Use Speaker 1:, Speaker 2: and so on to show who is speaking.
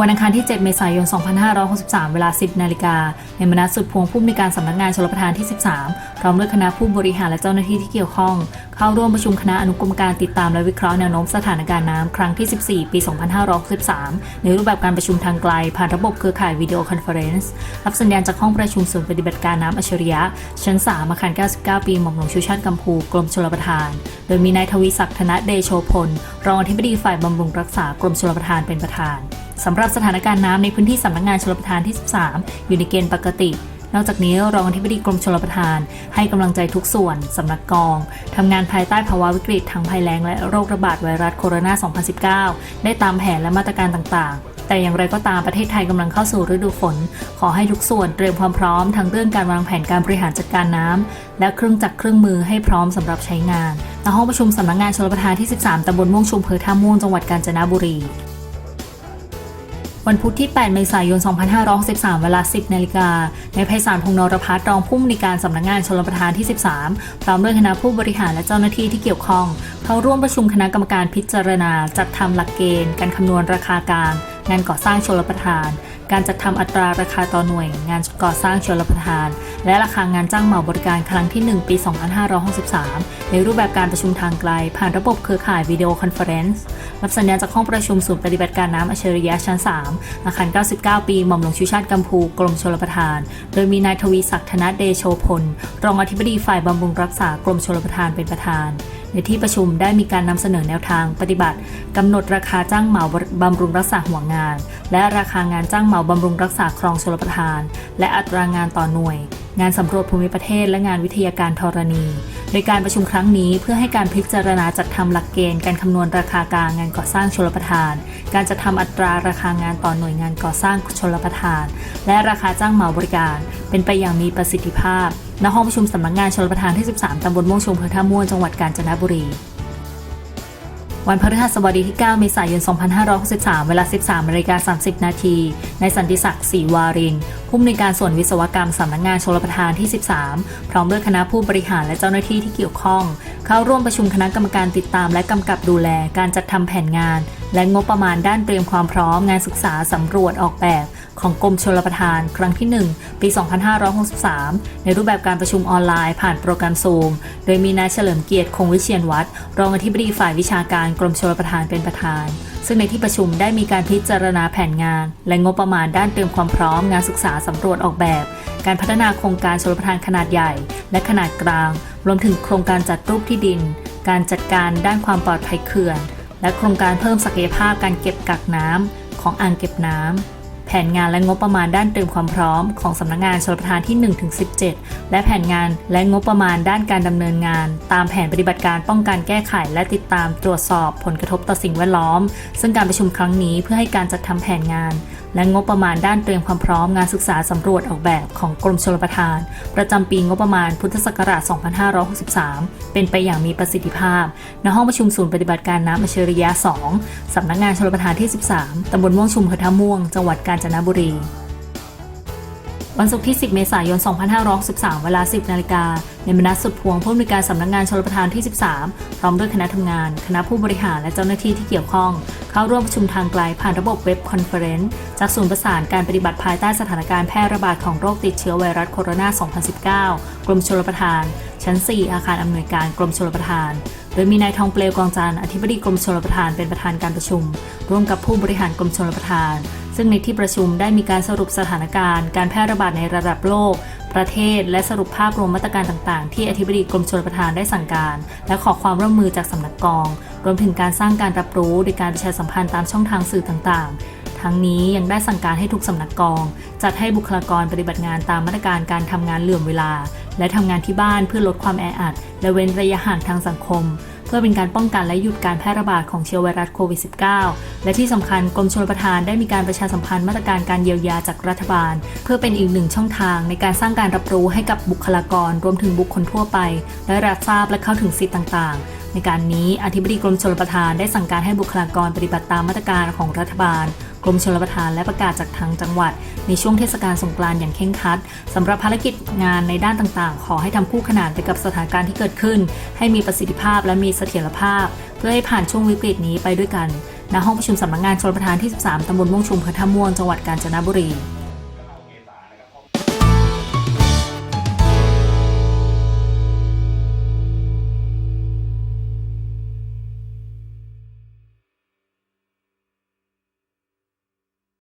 Speaker 1: วันอังคารที่ 7 เมษายน 2563 เวลา 10 นาฬิกา ในมนัสสุดพวงผู้อำนวยการสำนักงานชลประทานที่ 13 พร้อมด้วยคณะผู้บริหารและเจ้าหน้าที่ที่เกี่ยวข้อง เข้าร่วมประชุมคณะอนุกรรมการติดตามและวิเคราะห์แนวโน้มสถานการณ์น้ำครั้งที่ 14 ปี 2563 ในรูปแบบการประชุมทางไกล ผ่านระบบเครือข่ายวิดีโอคอนเฟอเรนซ์รับสัญญาณจากห้องประชุมศูนย์ปฏิบัติการน้ำอัจฉริยะ ชั้น 3 อาคาร 99 ปีหม่อมหลวงชูชาติกัมพูกรมชลประทาน โดยมีนายทวีศักดิ์ธนเดโชพลรองอธิบดีฝ่ายบำรุงรักษากรมชลประทานเป็นประธาน สำหรับสถานการณ์น้ำในพื้นที่สำนักงานชลประทานที่ 13 อยู่ในเกณฑ์ปกติ นอกจากนี้รองอธิบดีกรมชลประทาน ให้กำลังใจทุกส่วนสำนักกองทำงานภายใต้ภาวะวิกฤตทั้งภัยแล้งและโรคระบาดไวรัสโคโรนา 2019 ได้ตามแผนและมาตรการต่างๆแต่อย่างไรก็ตามประเทศไทยกำลังเข้าสู่ฤดูฝน ขอให้ทุกส่วนเตรียมความพร้อมทั้งเรื่องการวางแผนการบริหารจัดการน้ำและเครื่องจักรเครื่องมือให้พร้อมสำหรับใช้งานณห้องประชุมสำนักงานชลประทานที่ 13ตำบลม่วงชุมเภอท่าม่วงจังหวัดกาญจนบุรี วันพุธที่ 8 เมษายน 2563 เวลา 10 นาฬิกา ในไพศาลพงนรพัฒน์รองผู้อำนการสำนักงานชลประทานที่ 13 พร้อมด้วยคณะผู้บริหารและเจ้าหน้าที่ที่เกี่ยวข้อง เข้าร่วมประชุมคณะกรรมการพิจารณา จัดทำหลักเกณฑ์ การคำนวณราคากลาง งานก่อสร้างชลประทาน การจัดทำอัตราราคาต่อหน่วย งานก่อสร้างชลประทาน และราคางานจ้างเหมาบริการครั้งที่ 1 ปี 2563 ในรูปแบบการประชุมทางไกล ผ่านระบบเครือข่ายวิดีโอคอนเฟอเรนซ์รับสัญญาณจากห้องประชุมศูนย์ปฏิบัติการน้ำอัจฉริยะชั้น 3 อาคาร 99 ปีหม่อมหลวงชูชาติกัมพูกรมชลประทาน โดยมีนายทวีศักดิ์ธนเดโชพล รองอธิบดีฝ่ายบำรุงรักษากรมชลประทานเป็นประธาน ในที่ประชุมได้มีการนำเสนอแนวทางปฏิบัติกำหนดราคาจ้างเหมาบำรุงรักษาหัวงาน และราคางานจ้างเหมาบำรุงรักษาครองชลประทาน และอัตรางานต่อหน่วย งานสำรวจภูมิประเทศ และงานวิทยาการธรณี โดยการประชุมครั้งนี้เพื่อให้การพิจารณาจัดทำหลักเกณฑ์การคำนวณราคากลางงานก่อสร้างชลประทาน การจัดทำอัตราราคางานต่อหน่วยงานก่อสร้างชลประทาน และราคาจ้างเหมาบริการ เป็นไปอย่างมีประสิทธิภาพ ณห้องประชุมสำนักงานชลประทานที่ 13 ตำบลม่วงชมอำเภอท่าม่วงจังหวัดกาญจนบุรี วันพฤหัสบดีที่ 9 เมษายน 2563 เวลา 13นาฬิกา30 นาทีในสันติศักดิ์ศรีวารินผู้อำนวยการส่วนวิศวกรรมสำนักงานชลประทานที่ 13 พร้อมด้วยคณะผู้บริหารและเจ้าหน้าที่ที่เกี่ยวข้อง เข้าร่วมประชุมคณะกรรมการติดตามและกำกับดูแลการจัดทำแผนงาน และงบประมาณด้านเตรียมความพร้อมงานศึกษาสำรวจออกแบบของกรมชลประทานครั้งที่ 1 ปี 2563 ในรูปแบบการประชุมออนไลน์ผ่านโปรแกรมซูม โดยมีนายเฉลิมเกียรติคงวิเชียนวัฒน์รองอธิบดีฝ่ายวิชาการกรมชลประทานเป็นประธาน ซึ่งในที่ประชุมได้มีการพิจารณาแผนงาน และงบประมาณด้านเตรียมความพร้อมงานศึกษาสำรวจออกแบบ การพัฒนาโครงการชลประทานขนาดใหญ่ และขนาดกลาง รวมถึงโครงการจัดรูปที่ดิน การจัดการด้านความปลอดภัยเขื่อน และโครงการเพิ่มศักยภาพการเก็บกักน้ำของอ่างเก็บน้ำแผนงานและงบประมาณด้านเตรียมความพร้อมของสำนักงานชลประทานที่ 1-17 และแผนงานและงบประมาณด้านการดำเนินงาน ตามแผนปฏิบัติการป้องกันแก้ไข และติดตามตรวจสอบผลกระทบต่อสิ่งแวดล้อม ซึ่งการประชุมครั้งนี้เพื่อให้การจัดทำแผนงาน และงบประมาณด้านเตรียมความพร้อมงานศึกษาสำรวจออกแบบของกรมชลประทาน ประจำปีงบประมาณพุทธศักราช 2563 เป็นไปอย่างมีประสิทธิภาพ ณ ห้องประชุมศูนย์ปฏิบัติการน้ำอเชริยะ 2 สำนักงานชลประทานที่ 13 ตำบลม่วงชุมอำเภอท่าม่วง จังหวัดกาญจนบุรี วันศุกร์ที่ 10 เมษายน 2563 เวลา 10 นาฬิกาในมนัสสุดพวงผู้อำนวยการสำนักงานชลประทานที่ 13 พร้อมด้วยคณะทำงาน คณะผู้บริหารและเจ้าหน้าที่ที่เกี่ยวข้อง เข้าร่วมประชุมทางไกลผ่านระบบเว็บคอนเฟอเรนซ์จากศูนย์ประสานการปฏิบัติภายใต้สถานการณ์แพร่ระบาดของโรคติดเชื้อไวรัสโคโรนา 2019 กรมชลประทาน ชั้น 4 อาคารอำนวยการกรมชลประทาน โดยมีนายทองเปลวกองจันทร์อธิบดีกรมชลประทานเป็นประธานการประชุม ร่วมกับผู้บริหารกรมชลประทาน ซึ่งในที่ประชุมได้มีการสรุปสถานการณ์ การแพร่ระบาดในระดับโลก ประเทศ และสรุปภาพรวมมาตรการต่างๆ ที่อธิบดีกรมชลประทานได้สั่งการ และขอความร่วมมือจากสำนักกอง รวมถึงการสร้างการรับรู้โดยการประชาสัมพันธ์ตามช่องทางสื่อต่างๆ ทั้งนี้ยังได้สั่งการให้ทุกสำนักกอง จัดให้บุคลากรปฏิบัติงานตามมาตรการการทำงานเหลื่อมเวลา และทำงานที่บ้านเพื่อลดความแออัด และเว้นระยะห่างทางสังคม เพื่อเป็นการป้องกันและหยุดการแพร่ระบาดของเชื้อไวรัสโควิด -19 และที่สำคัญกรมชลประทานได้มีการประชาสัมพันธ์มาตรการการเยียวยาจากรัฐบาล เพื่อเป็นอีกหนึ่งช่องทางในการสร้างการรับรู้ให้กับบุคลากรรวมถึงบุคคลทั่วไป และรับทราบและเข้าถึงสิทธิต่างๆในการนี้อธิบดีกรมชลประทานได้สั่งการให้บุคลากรปฏิบัติตามมาตรการของรัฐบาล กรมชลประทานและประกาศจากทางจังหวัด ในช่วงเทศกาลสงกรานต์อย่างเคร่งครัดสำหรับภารกิจงานในด้านต่างๆ ขอให้ทำคู่ขนานไปกับสถานการณ์ที่เกิดขึ้น ให้มีประสิทธิภาพและมีเสถียรภาพ เพื่อให้ผ่านช่วงวิกฤตนี้ไปด้วยกันณห้องประชุมสำนักงานชลประทานที่ 13ตำบลม่วงชุมอำเภอท่าม่วงจังหวัดกาญจนบุรี